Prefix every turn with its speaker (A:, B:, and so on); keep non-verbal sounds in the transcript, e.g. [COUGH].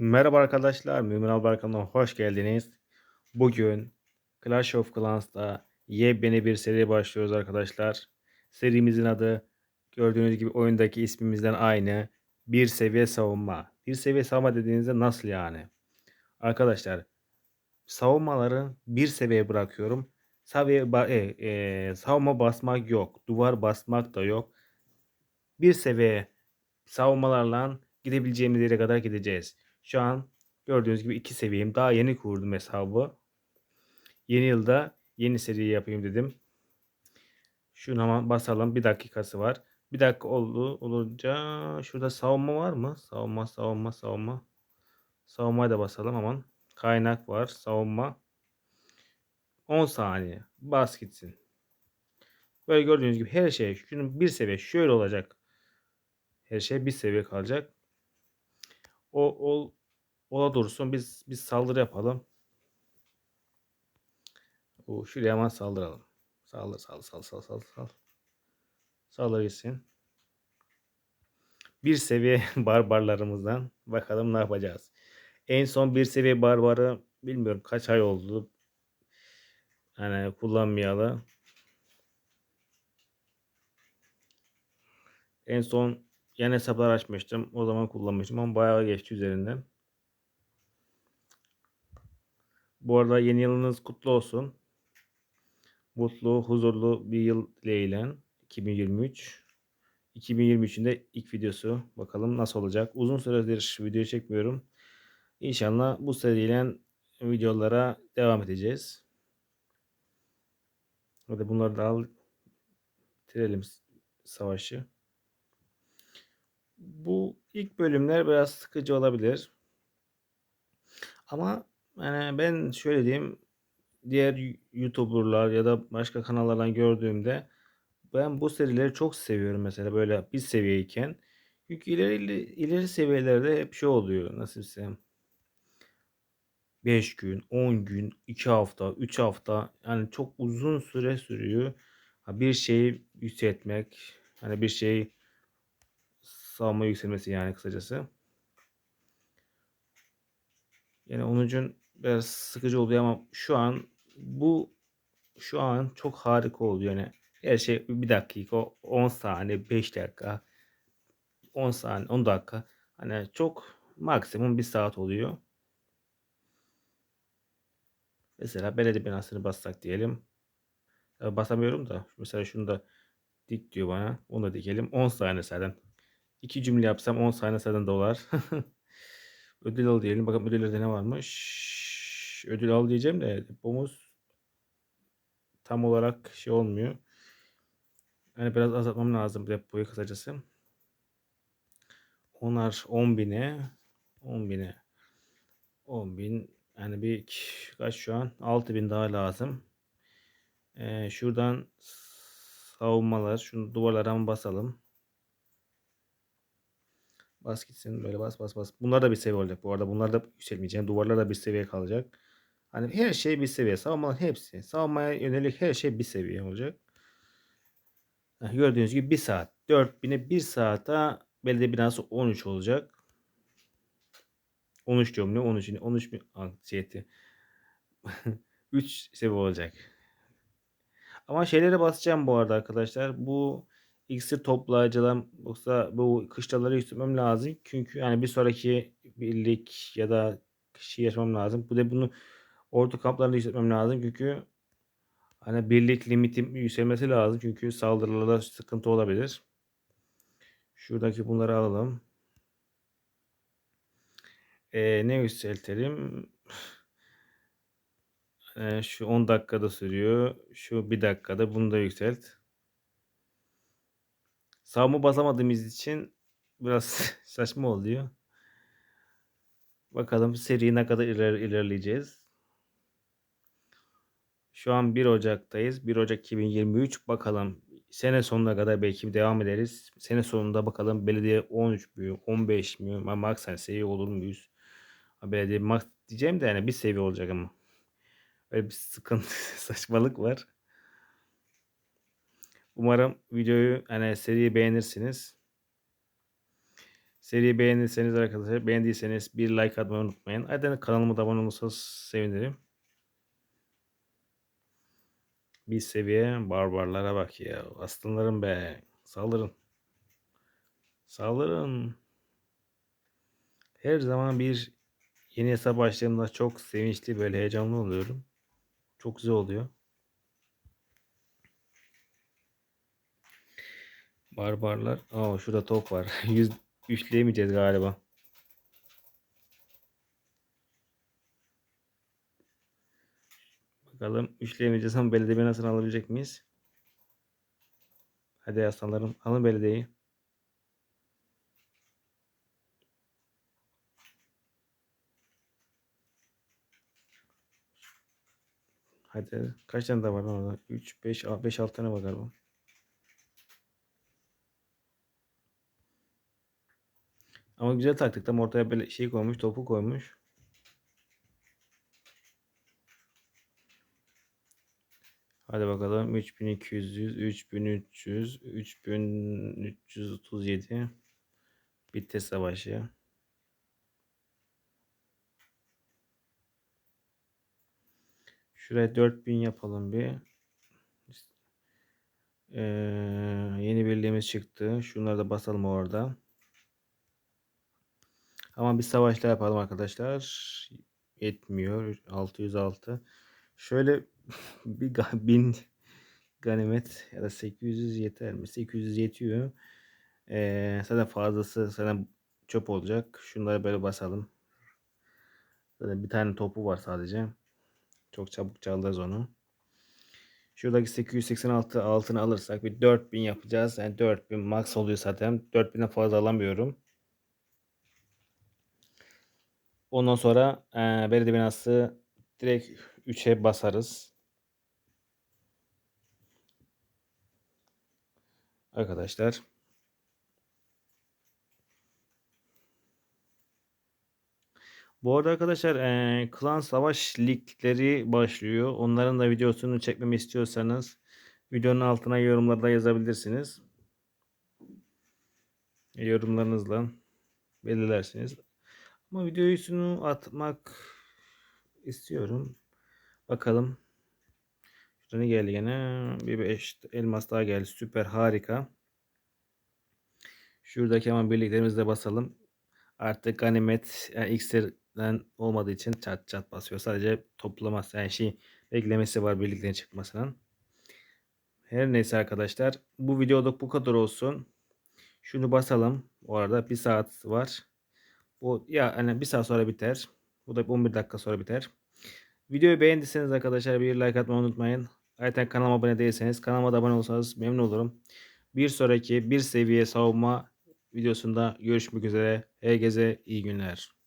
A: Merhaba arkadaşlar, Mümin Albar hoş geldiniz. Bugün Clash of Clans'ta yepyeni bir seri başlıyoruz arkadaşlar. Serimizin adı gördüğünüz gibi oyundaki ismimizden aynı. Bir seviye savunma. Bir seviye savunma dediğinizde nasıl yani? Arkadaşlar savunmaları bir seviye bırakıyorum. Seviye, ba- e, e, savunma basmak yok. Duvar basmak da yok. Bir seviye savunmalarla gidebileceğimiz yere kadar gideceğiz. Şu an gördüğünüz gibi iki seviyeyim. Daha yeni kurdum hesabı. Yeni yılda yeni seri yapayım dedim. Şuna hemen basalım. Bir dakikası var. Bir dakika oldu. Olunca şurada savunma var mı? Savunma, savunma, savunma. Savunmaya da basalım aman. Kaynak var. Savunma. 10 saniye. Bas gitsin. Böyle gördüğünüz gibi her şey şunun bir seviye şöyle olacak. Her şey bir seviye kalacak. O, o ola dursun biz biz saldırı yapalım. O şuraya hemen saldıralım. Saldır saldır saldır saldır saldır. saldır. Saldır gitsin. Bir seviye [LAUGHS] barbarlarımızdan bakalım ne yapacağız. En son bir seviye barbarı bilmiyorum kaç ay oldu. Yani kullanmayalı. En son yan hesaplar açmıştım. O zaman kullanmıştım ama bayağı geçti üzerinden. Bu arada yeni yılınız kutlu olsun. Mutlu, huzurlu bir yıl dileğiyle 2023. 2023'ün de ilk videosu. Bakalım nasıl olacak. Uzun süredir video çekmiyorum. İnşallah bu seriyle videolara devam edeceğiz. Hadi bunları da al. Bitirelim savaşı. Bu ilk bölümler biraz sıkıcı olabilir. Ama yani ben şöyle diyeyim diğer YouTuber'lar ya da başka kanallardan gördüğümde ben bu serileri çok seviyorum mesela böyle bir seviyeyken. Çünkü ileri, ileri seviyelerde hep şey oluyor nasıl desem. 5 gün, 10 gün, 2 hafta, 3 hafta yani çok uzun süre sürüyor. Bir şeyi yükseltmek, hani bir şeyi savunma yükselmesi yani kısacası. Yani onun için biraz sıkıcı oluyor ama şu an bu şu an çok harika oluyor yani. Her şey bir dakika, 10 saniye, 5 dakika, 10 saniye, 10 dakika. Hani çok maksimum bir saat oluyor. Mesela belediye binasını bassak diyelim. Basamıyorum da mesela şunu da dik diyor bana. Onu da dikelim. 10 saniye zaten. İki cümle yapsam 10 saniye zaten dolar. [LAUGHS] ödül al diyelim. Bakın ödüllerde ne varmış. Ödül al diyeceğim de depomuz tam olarak şey olmuyor. Yani biraz azaltmam lazım depoyu kısacası. Onlar 10 bine 10 bine 10 bin yani bir kaç şu an 6 bin daha lazım. Ee, şuradan savunmalar şunu duvarlara basalım. Bas gitsin böyle bas bas bas. Bunlar da bir seviye olacak bu arada. Bunlar da yükselmeyeceğim. Duvarlar da bir seviye kalacak. Hani her şey bir seviye. Savunmalar hepsi. Savunmaya yönelik her şey bir seviye olacak. Gördüğünüz gibi bir saat. 4000'e 1 saate belediye binası 13 olacak. 13 diyorum ne 13 13 bin anksiyeti. 3 seviye olacak. Ama şeylere basacağım bu arada arkadaşlar. Bu iksir toplayıcılar yoksa bu kışlaları yükseltmem lazım. Çünkü yani bir sonraki birlik ya da kişi yaşamam lazım. Bu da bunu ordu kamplarında yükseltmem lazım. Çünkü hani birlik limitim yükselmesi lazım. Çünkü saldırılarda sıkıntı olabilir. Şuradaki bunları alalım. Ee, ne yükseltelim? Ee, şu 10 dakikada sürüyor. Şu 1 dakikada bunu da yükselt. Sağımı basamadığımız için biraz [LAUGHS] saçma oluyor. Bakalım seri ne kadar iler ilerleyeceğiz. Şu an 1 Ocak'tayız. 1 Ocak 2023. Bakalım sene sonuna kadar belki devam ederiz. Sene sonunda bakalım belediye 13 mü 15 mi max hani seviye olur muyuz? Belediye max diyeceğim de yani bir seviye olacak ama. Öyle bir sıkıntı [LAUGHS] saçmalık var. Umarım videoyu hani seriyi beğenirsiniz. Seriyi beğendiyseniz arkadaşlar beğendiyseniz bir like atmayı unutmayın. Ayrıca kanalıma da abone olursanız sevinirim. Bir seviye barbarlara bak ya. Aslanlarım be. Saldırın. Saldırın. Her zaman bir yeni hesap başladığımda çok sevinçli böyle heyecanlı oluyorum. Çok güzel oluyor. Barbarlar. Aa şurada top var. [LAUGHS] Yüz üçleyemeyeceğiz galiba. Bakalım üçleyemeyeceğiz ama belediye nasıl alabilecek miyiz? Hadi aslanlarım alın belediyeyi. Hadi kaç tane daha var orada? 3, 5, 5, 6 tane var galiba. Ama güzel taktik. Tam ortaya böyle şey koymuş, topu koymuş. Hadi bakalım 3200, 3300, 3337. Bitti savaşı. Şuraya 4000 yapalım bir. Ee, yeni birliğimiz çıktı. Şunları da basalım orada. Ama bir savaşla yapalım arkadaşlar. Yetmiyor. 606. Şöyle bir bin ganimet ya da 800 yeter mi? 800 yetiyor. Ee, zaten fazlası zaten çöp olacak. Şunları böyle basalım. Zaten bir tane topu var sadece. Çok çabuk çalırız onu. Şuradaki 886 altını alırsak bir 4000 yapacağız. Yani 4000 max oluyor zaten. 4000'den fazla alamıyorum. Ondan sonra e, belediye binası direkt 3'e basarız. Arkadaşlar. Bu arada arkadaşlar e, klan savaş ligleri başlıyor. Onların da videosunu çekmemi istiyorsanız videonun altına yorumlarda yazabilirsiniz. Yorumlarınızla belirlersiniz. Ama videosunu atmak istiyorum. Bakalım. Şurada ne geldi gene? Bir beş elmas daha geldi. Süper harika. Şuradaki hemen birliklerimizle basalım. Artık ganimet yani iksirden olmadığı için çat çat basıyor. Sadece toplaması yani şey beklemesi var birliklerin çıkmasının. Her neyse arkadaşlar. Bu videoda bu kadar olsun. Şunu basalım. Bu arada bir saat var. Bu ya hani bir saat sonra biter. Bu da 11 dakika sonra biter. Videoyu beğendiyseniz arkadaşlar bir like atmayı unutmayın. Ayrıca kanalıma abone değilseniz kanalıma da abone olursanız memnun olurum. Bir sonraki bir seviye savunma videosunda görüşmek üzere. Herkese iyi günler.